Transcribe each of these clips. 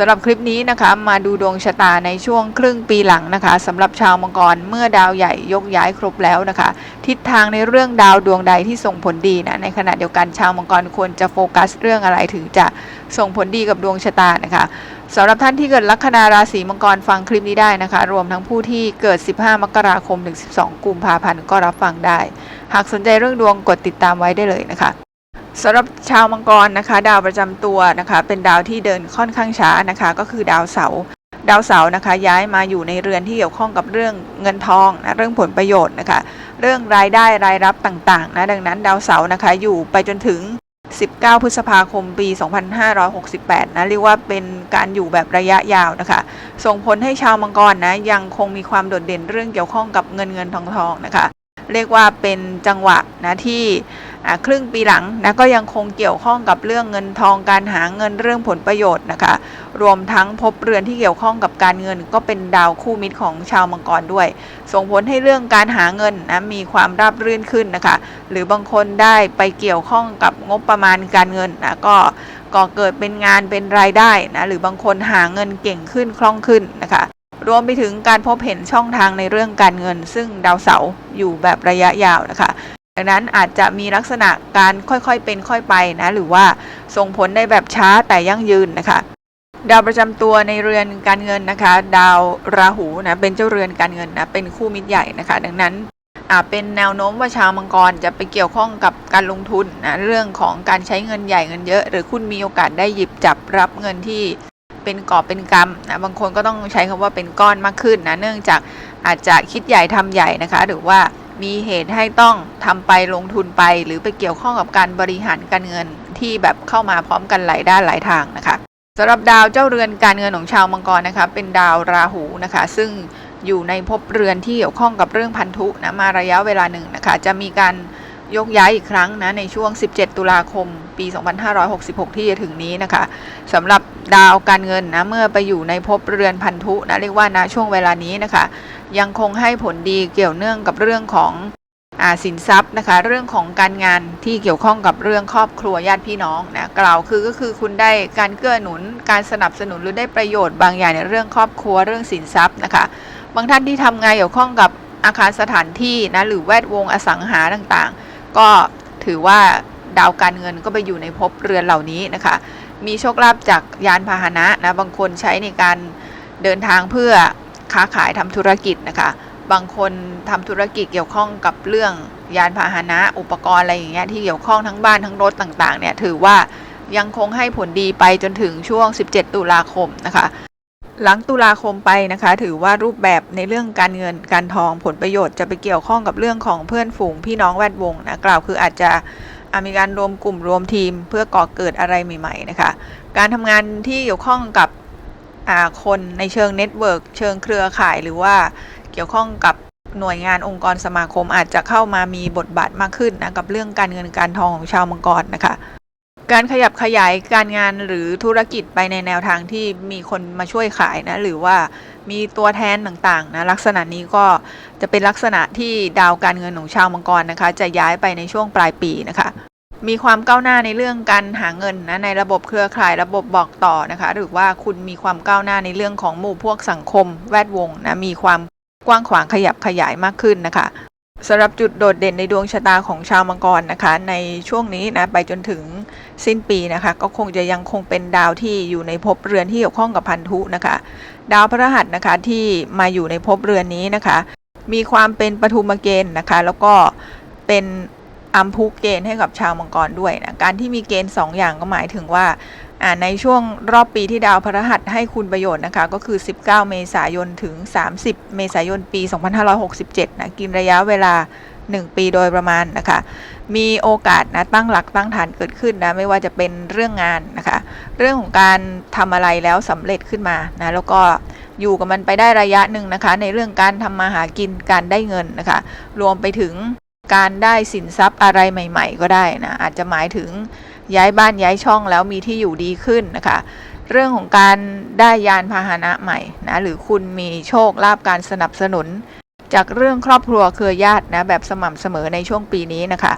สำหรับคลิปนี้นะคะมาดูดวงชะตาในช่วงครึ่งปีหลังนะคะสำหรับชาวมังกรเมื่อดาวใหญ่ยกย้ายครบแล้วนะคะ ทิศทางในเรื่องดาวดวงใดที่ส่งผลดีนะในขณะเดียวกันชาวมังกรควรจะโฟกัสเรื่องอะไรถึงจะส่งผลดีกับดวงชะตานะคะสำหรับท่านที่เกิดลัคนาราศีมังกรฟังคลิปนี้ได้นะคะ รวมทั้งผู้ที่เกิด 15 มกราคมถึง 12 กุมภาพันธ์ก็รับฟังได้ หากสนใจเรื่องดวงกดติดตามไว้ได้เลยนะคะ สำหรับชาวมังกรนะคะ ดาวประจำตัวนะคะ เป็นดาวที่เดินค่อนข้างช้านะคะ ก็คือดาวเสาร์ดาวเสาร์นะคะ ย้ายมาอยู่ในเรือนที่เกี่ยวข้องกับเรื่องเงินทองนะเรื่องผลประโยชน์นะคะ เรื่องรายได้รายรับต่างๆนะดังนั้นดาวเสาร์นะคะอยู่ไปจนถึง 19 พฤษภาคมปี 2568 นะเรียกว่าเป็นการอยู่แบบระยะยาวนะคะ ส่งผลให้ชาวมังกรนะยังคงมีความโดดเด่นเรื่องเกี่ยวข้องกับเงินเงินทองทองนะคะ เรียกว่าเป็นจังหวะนะที่ ครึ่งปีหลังนะก็ยังคงเกี่ยวข้องกับเรื่องเงินทองการหาเงินเรื่องผลประโยชน์นะคะ รวมทั้งพบเรือนที่เกี่ยวข้องกับการเงิน ก็เป็นดาวคู่มิตรของชาวมังกรด้วย ส่งผลให้เรื่องการหาเงินนะมีความราบรื่นขึ้นนะคะ หรือบางคนได้ไปเกี่ยวข้องกับงบประมาณการเงินนะก็ก่อเกิดเป็นงานเป็นรายได้นะหรือบางคนหาเงินเก่งขึ้นคล่องขึ้นนะคะรวมไปถึงการพบเห็นช่องทางในเรื่องการเงิน ซึ่งดาวเสาร์อยู่แบบระยะยาวนะคะ ดังนั้นอาจจะมีลักษณะการค่อยๆเป็นค่อยไปนะหรือว่าส่งผลได้แบบช้าแต่ยั่งยืนนะคะ ดาวประจำตัวในเรือนการเงินนะคะ ดาวราหูนะเป็นเจ้าเรือนการเงินนะเป็นคู่มิตรใหญ่นะคะ ดังนั้นอาจเป็นแนวโน้มว่าชาวมังกรจะไปเกี่ยวข้องกับการลงทุนนะเรื่องของการใช้เงินใหญ่เงินเยอะ หรือคุณมีโอกาสได้หยิบจับรับเงินที่เป็นกอบเป็นกำนะบางคนก็ต้องใช้คำว่าเป็นก้อนมากขึ้นนะเนื่องจากอาจจะคิดใหญ่ทำใหญ่นะคะ หรือว่า มีเหตุให้ต้องทำไปลงทุนไป หรือไปเกี่ยวข้องกับการบริหารการเงินที่แบบเข้ามาพร้อมกันหลายด้านหลายทางนะคะสำหรับดาวเจ้าเรือนการเงินของชาวมังกรนะคะเป็นดาวราหูนะคะ ซึ่งอยู่ในภพเรือนที่เกี่ยวข้องกับเรื่องพันธุนะมาระยะเวลาหนึ่งนะคะ จะมีการ ยกย้ายอีกครั้งนะในช่วง 17 ตุลาคม ปี 2566 ที่จะถึงนี้นะคะสำหรับดาวการเงินนะเมื่อไปอยู่ในภพเรือนพันธุนะเรียกว่าณช่วงเวลานี้นะคะ ยังคงให้ผลดีเกี่ยวเนื่องกับเรื่องของอสินทรัพย์นะคะ เรื่องของการงานที่เกี่ยวข้องกับเรื่องครอบครัวญาติพี่น้องนะกล่าวคือก็คือคุณได้การเกื้อหนุน การสนับสนุนหรือได้ประโยชน์บางอย่างในเรื่องครอบครัวเรื่องสินทรัพย์นะคะ บางท่านที่ทำงานเกี่ยวข้องกับอาคารสถานที่นะหรือแวดวงอสังหาต่างๆ ก็ถือว่าดาวการเงินก็ไปอยู่ในภพเรือนเหล่านี้นะคะ มีโชคลาภจากยานพาหนะนะ บางคนใช้ในการเดินทางเพื่อค้าขายทำธุรกิจนะคะ บางคนทำธุรกิจเกี่ยวข้องกับเรื่องยานพาหนะ อุปกรณ์อะไรอย่างเงี้ยที่เกี่ยวข้องทั้งบ้านทั้งรถต่างๆเนี่ยถือว่ายังคงให้ผลดีไปจนถึงช่วง 17 ตุลาคมนะคะ หลังตุลาคมไปนะคะ ถือว่ารูปแบบในเรื่องการเงินการทองผลประโยชน์จะไปเกี่ยวข้องกับเรื่องของเพื่อนฝูงพี่น้องแวดวงนะกล่าวคืออาจจะมีการรวมกลุ่มรวมทีม เพื่อก่อเกิดอะไรใหม่ๆนะคะ การทำงานที่เกี่ยวข้องกับคนในเชิงเน็ตเวิร์กเชิงเครือข่าย หรือว่าเกี่ยวข้องกับหน่วยงานองค์กรสมาคมอาจจะเข้ามามีบทบาทมากขึ้นนะกับเรื่องการเงินการทองของชาวมังกรนะคะ การขยับขยายการงานหรือธุรกิจไปในแนวทางที่มีคนมาช่วยขายนะ หรือว่ามีตัวแทนต่างๆนะลักษณะนี้ก็จะเป็นลักษณะที่ดาวการเงินของชาวมังกรนะคะ จะย้ายไปในช่วงปลายปีนะคะมีความก้าวหน้าในเรื่องการหาเงินนะในระบบเครือข่ายระบบบอกต่อนะคะ หรือว่าคุณมีความก้าวหน้าในเรื่องของหมู่พวกสังคม แวดวงนะมีความกว้างขวางขยับขยายมากขึ้นนะคะ สำหรับจุดโดดเด่นในดวงชะตาของชาวมังกรนะคะ ในช่วงนี้นะไปจนถึงสิ้นปีนะคะ ก็คงจะยังคงเป็นดาวที่อยู่ในภพเรือนที่เกี่ยวข้องกับพันธุนะคะ ดาวพฤหัสนะคะที่มาอยู่ในภพเรือนนี้นะคะ มีความเป็นปฐุมเกณฑ์นะคะ แล้วก็เป็นอัมพุเกณฑ์ให้กับชาวมังกรด้วยนะการที่มีเกณฑ์2ออย่างก็หมายถึงว่า ในช่วงรอบปีที่ดาวพฤหัสให้คุณประโยชน์นะคะ ก็คือ 19 เมษายนถึง 30 เมษายนปี 2567 นะกินระยะเวลา 1 ปีโดยประมาณนะคะ มีโอกาสนะตั้งหลักตั้งฐานเกิดขึ้นนะไม่ว่าจะเป็นเรื่องงานนะคะ เรื่องของการทำอะไรแล้วสำเร็จขึ้นมานะแล้วก็อยู่กับมันไปได้ระยะหนึ่งนะคะ ในเรื่องการทำมาหากินการได้เงินนะคะ รวมไปถึงการได้สินทรัพย์อะไรใหม่ ๆ ก็ได้นะอาจจะหมายถึง ย้ายบ้านย้ายช่องแล้วมีที่อยู่ดีขึ้นนะคะ เรื่องของการได้ยานพาหนะใหม่นะหรือคุณมีโชคลาภการสนับสนุน จากเรื่องครอบครัวเครือญาตินะแบบสม่ำเสมอในช่วงปีนี้นะคะ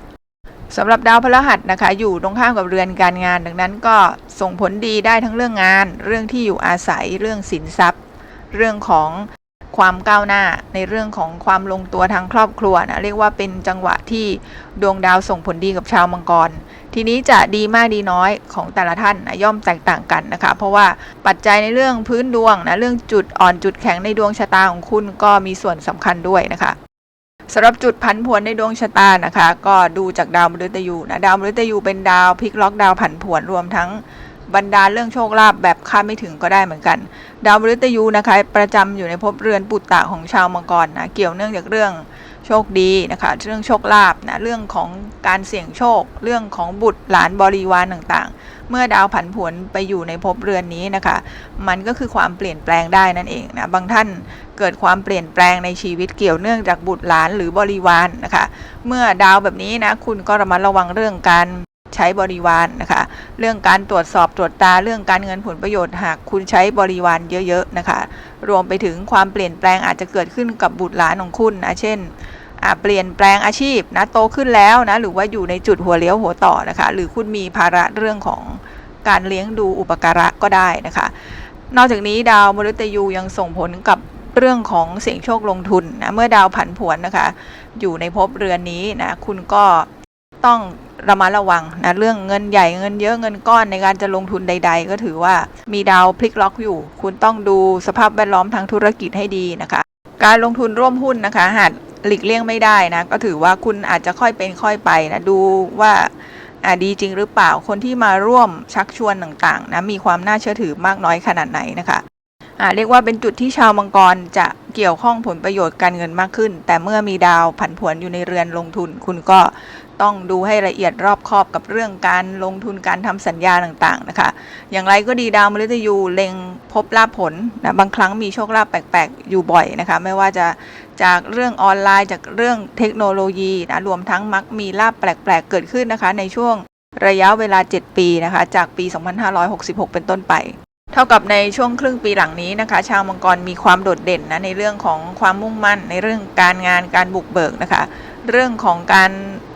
สำหรับดาวพฤหัสนะคะ อยู่ตรงข้ามกับเรือนการงาน ดังนั้นก็ส่งผลดีได้ทั้งเรื่องงาน เรื่องที่อยู่อาศัยเรื่องสินทรัพย์ เรื่องของความก้าวหน้าในเรื่องของความลงตัวทางครอบครัวนะเรียกว่าเป็นจังหวะที่ดวงดาวส่งผลดีกับชาวมังกร ทีนี้จะดีมากดีน้อยของแต่ละท่านนะย่อมแตกต่างกันนะคะ เพราะว่าปัจจัยในเรื่องพื้นดวงนะเรื่องจุดอ่อนจุดแข็งในดวงชะตาของคุณก็มีส่วนสำคัญด้วยนะคะสำหรับจุดพันผวนในดวงชะตานะคะ ก็ดูจากดาวมฤตยูนะดาวมฤตยูเป็นดาวพลิกล็อกดาวผันผวนรวมทั้ง บรรดาเรื่องโชคลาภแบบคาดไม่ถึงก็ได้เหมือนกัน ดาวมฤตยูนะคะประจำอยู่ในภพเรือนปุตตะของชาวมังกรนะเกี่ยวเนื่องจากเรื่องโชคดีนะคะเรื่องโชคลาภนะเรื่องของการเสี่ยงโชค เรื่องของบุตรหลานบริวารต่างๆ เมื่อดาวผันผวนไปอยู่ในภพเรือนนี้นะคะ มันก็คือความเปลี่ยนแปลงได้นั่นเองนะบางท่านเกิดความเปลี่ยนแปลงในชีวิตเกี่ยวเนื่องจากบุตรหลานหรือบริวารนะคะ เมื่อดาวแบบนี้นะคุณก็ระมัดระวังเรื่องการ ใช้บริวารนะคะ เรื่องการตรวจสอบตรวจตาเรื่องการเงินผลประโยชน์หากคุณใช้บริวารเยอะๆนะคะ รวมไปถึงความเปลี่ยนแปลงอาจจะเกิดขึ้นกับบุตรหลานของคุณนะเช่นเปลี่ยนแปลงอาชีพนะโตขึ้นแล้วนะหรือว่าอยู่ในจุดหัวเลี้ยวหัวต่อนะคะ หรือคุณมีภาระเรื่องของการเลี้ยงดูอุปการะก็ได้นะคะ นอกจากนี้ดาวมฤตยูยังส่งผลกับเรื่องของเสี่ยงโชคลงทุนนะเมื่อดาวผันผวนนะคะ อยู่ในภพเรือนนี้นะคุณก็ต้อง ระมัดระวังนะเรื่องเงินใหญ่เงินเยอะเงินก้อนในการจะลงทุนใด ๆ ก็ถือว่ามีดาวพลิกล็อกอยู่ คุณต้องดูสภาพแวดล้อมทางธุรกิจให้ดีนะคะ การลงทุนร่วมหุ้นนะคะหากหลีกเลี่ยงไม่ได้นะก็ถือว่าคุณอาจจะค่อยเป็นค่อยไปนะดูว่าอ่าดีจริงหรือเปล่าคนที่มาร่วมชักชวนต่างๆนะมีความน่าเชื่อถือมากน้อยขนาดไหนนะคะ เรียกว่าเป็นจุดที่ชาวมังกรจะเกี่ยวข้องผลประโยชน์การเงินมากขึ้น แต่เมื่อมีดาวผันผวนอยู่ในเรือนลงทุน คุณก็ต้องดูให้ละเอียดรอบคอบกับเรื่องการลงทุนการทำสัญญาต่างๆนะคะ อย่างไรก็ดีดาวมฤตยูเล็งพบลาภผลนะบางครั้งมีโชคลาภแปลกๆ อยู่บ่อยนะคะ ไม่ว่าจะจากเรื่องออนไลน์จากเรื่องเทคโนโลยีนะรวมทั้งมักมีลาภแปลกๆ เกิดขึ้นนะคะ ในช่วงระยะเวลา 7 ปีนะคะ จากปี 2566 เป็นต้นไป เท่ากับในช่วงครึ่งปีหลังนี้นะคะ ชาวมังกรมีความโดดเด่นนะในเรื่องของความมุ่งมั่น ในเรื่องการงานการบุกเบิกนะคะ เรื่องของการ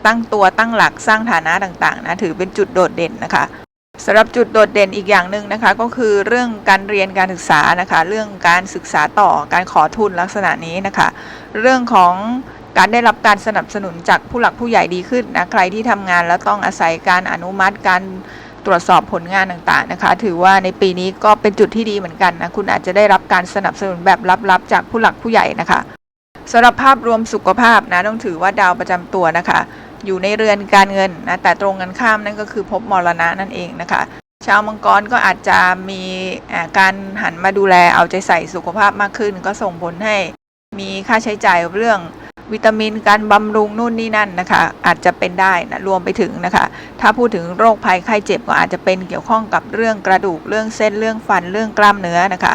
ตั้งตัวตั้งหลักสร้างฐานะต่างๆนะถือเป็นจุดโดดเด่นนะคะสำหรับจุดโดดเด่นอีกอย่างหนึ่งนะคะ ก็คือเรื่องการเรียนการศึกษานะคะ เรื่องการศึกษาต่อการขอทุนลักษณะนี้นะคะ เรื่องของการได้รับการสนับสนุนจากผู้หลักผู้ใหญ่ดีขึ้นนะใครที่ทำงานแล้วต้องอาศัยการอนุมัติการ ตรวจสอบผลงานต่างๆนะคะ ถือว่าในปีนี้ก็เป็นจุดที่ดีเหมือนกันนะ คุณอาจจะได้รับการสนับสนุนแบบลับๆ จากผู้หลักผู้ใหญ่นะคะสำหรับภาพรวมสุขภาพนะต้องถือว่าดาวประจำตัวนะคะ อยู่ในเรือนการเงินนะแต่ตรงกันข้ามนั่นก็คือภพมรณะนั่นเองนะคะชาวมังกรก็อาจจะมีการหันมาดูแลเอาใจใส่สุขภาพมากขึ้น ก็ส่งผลให้มีค่าใช้จ่ายเรื่อง วิตามินการบำรุงนู่นนี่นั่นนะคะ อาจจะเป็นได้นะรวมไปถึงนะคะ ถ้าพูดถึงโรคภัยไข้เจ็บก็อาจจะเป็นเกี่ยวข้องกับเรื่องกระดูกเรื่องเส้นเรื่องฟันเรื่องกล้ามเนื้อนะคะ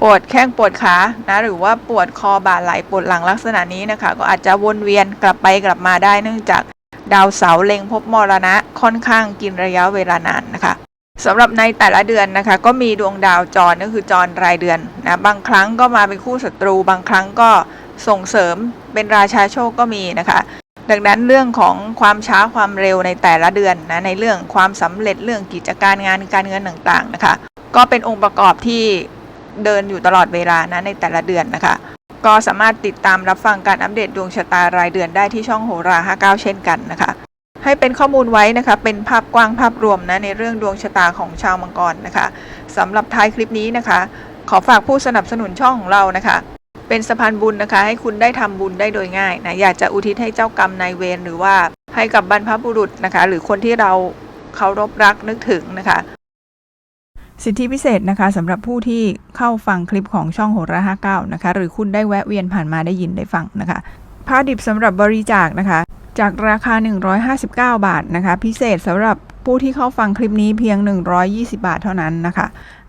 ปวดแข้งปวดขานะหรือว่าปวดคอบ่าไหล่ปวดหลังลักษณะนี้นะคะ ก็อาจจะวนเวียนกลับไปกลับมาได้เนื่องจากดาวเสาร์เล็งพบมรณะค่อนข้างกินระยะเวลานานนะคะสำหรับในแต่ละเดือนนะคะ ก็มีดวงดาวจรก็คือจรรายเดือนนะบางครั้งก็มาเป็นคู่ศัตรู บางครั้งก็ ส่งเสริมเป็นราชาโชคก็มีนะคะ ดังนั้นเรื่องของความช้าความเร็วในแต่ละเดือนนะในเรื่องความสำเร็จเรื่องกิจการงานการเงินต่างๆนะคะ ก็เป็นองค์ประกอบที่เดินอยู่ตลอดเวลานะในแต่ละเดือนนะคะ ก็สามารถติดตามรับฟังการอัปเดตดวงชะตารายเดือนได้ที่ช่องโหรา 59 เช่นกันนะคะ ให้เป็นข้อมูลไว้นะคะ เป็นภาพกว้างภาพรวมนะในเรื่องดวงชะตาของชาวมังกรนะคะสำหรับท้ายคลิปนี้นะคะ ขอฝากผู้สนับสนุนช่องของเรานะคะ เป็นสะพานบุญนะคะ ให้คุณได้ทำบุญได้โดยง่ายนะอยากจะอุทิศให้เจ้ากรรมนายเวรหรือว่าให้กับบรรพบุรุษนะคะ หรือคนที่เราเคารพรักนึกถึงนะคะ สิทธิพิเศษนะคะสำหรับผู้ที่เข้าฟังคลิปของช่องโหราห้าเก้านะคะ หรือคุณได้แวะเวียนผ่านมาได้ยินได้ฟังนะคะผ้าดิบสำหรับบริจาคนะคะ จากราคา 159 บาทนะคะ พิเศษสำหรับผู้ที่เข้าฟังคลิปนี้เพียง 120 บาทเท่านั้นนะคะ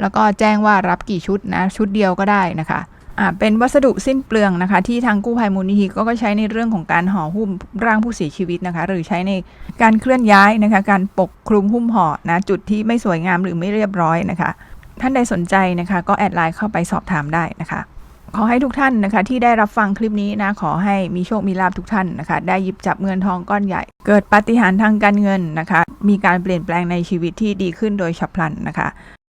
แล้วก็แจ้งว่ารับกี่ชุดนะ ชุดเดียวก็ได้นะคะอ่าเป็นวัสดุสิ้นเปลืองนะคะ ที่ทางกู้ภัยมูลนิธิก็ก็ใช้ในเรื่องของการห่อหุ้มร่างผู้เสียชีวิตนะคะ หรือใช้ในการเคลื่อนย้ายนะคะ การปกคลุมหุ้มห่อนะจุดที่ไม่สวยงามหรือไม่เรียบร้อยนะคะ ท่านใดสนใจนะคะ ก็แอดไลน์เข้าไปสอบถามได้นะคะ ขอให้ทุกท่านนะคะ ที่ได้รับฟังคลิปนี้นะขอให้มีโชคมีลาภทุกท่านนะคะ ได้หยิบจับเงินทองก้อนใหญ่ เกิดปาฏิหาริย์ทางการเงินนะคะ มีการเปลี่ยนแปลงในชีวิตที่ดีขึ้นโดยฉับพลันนะคะ